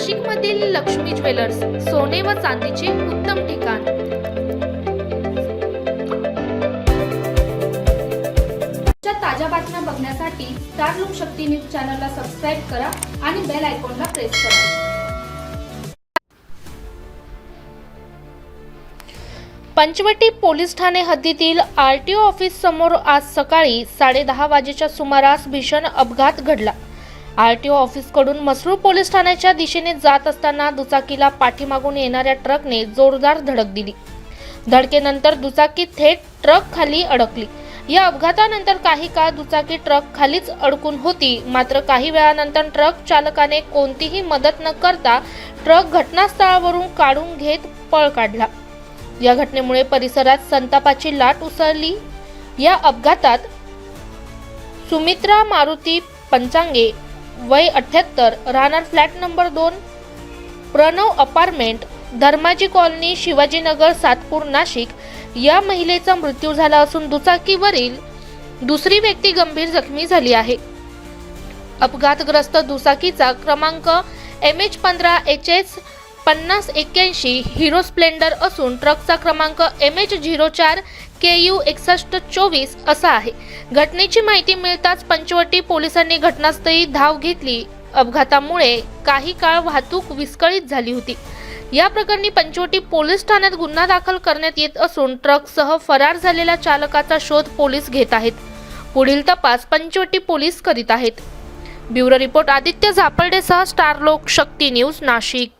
नाशिकमधील लक्ष्मी ज्वेलर्स सोने व चांदीचे उत्तम ठिकाण. ताज्या बातम्या बघण्यासाठी स्टार लोकशक्ती न्यूज चॅनलला सबस्क्राईब करा आणि बेल आयकॉनला प्रेस करा. पंचवटी पोलीस ठाणे हद्दीतील आर टी ओ ऑफिस समोर आज सकाळी साडेदहा वाजेच्या सुमारास भीषण अपघात घडला. आर टी ओ ऑफिसकडून मसरूळ पोलीस ठाण्याच्या दिशेने जात असताना दुचाकीला पाठीमागून येणाऱ्या ट्रकने जोरदार धडक दिली. धडकेनंतर दुचाकी थेट ट्रक खाली अडकली. या अपघातानंतर काही काळ दुचाकी ट्रक खालीच अडकून होती. मात्र काही वेळानंतर ट्रक चालकाने कोणतीही मदत न करता ट्रक घटनास्थळावरून काढून घेत पळ काढला. या घटनेमुळे परिसरात संतापाची लाट उसळली. या अपघातात सुमित्रा मारुती पंचांगे वय अठ्याहत्तर राहणार फ्लॅट नंबर दोन प्रणव अपार्टमेंट धर्माजी कॉलनी शिवाजीनगर सातपूर नाशिक. या महिलेचा मृत्यू झाला असून दुचाकीवरील दुसरी व्यक्ती गंभीर जखमी झाली आहे. अपघातग्रस्त दुचाकीचा क्रमांक एम एच पंधरा एच एस पन्नास एक्क्याऐंशी हिरो स्प्लेंडर असून ट्रकचा क्रमांक एम एच झिरो चार के यू एकसष्ट चोवीस असा आहे. घटनेची माहिती मिळताच पंचवटी पोलिसांनी घटनास्थळी धाव घेतली. अपघातामुळे काही काळ वाहतूक विस्कळीत झाली होती. या प्रकरणी पंचवटी पोलीस ठाण्यात गुन्हा दाखल करण्यात येत असून ट्रकसह फरार झालेल्या चालकाचा शोध पोलीस घेत आहेत. पुढील तपास पंचवटी पोलीस करीत आहेत. ब्युरो रिपोर्ट आदित्य झापर्डेसह स्टार लोक शक्ती न्यूज नाशिक.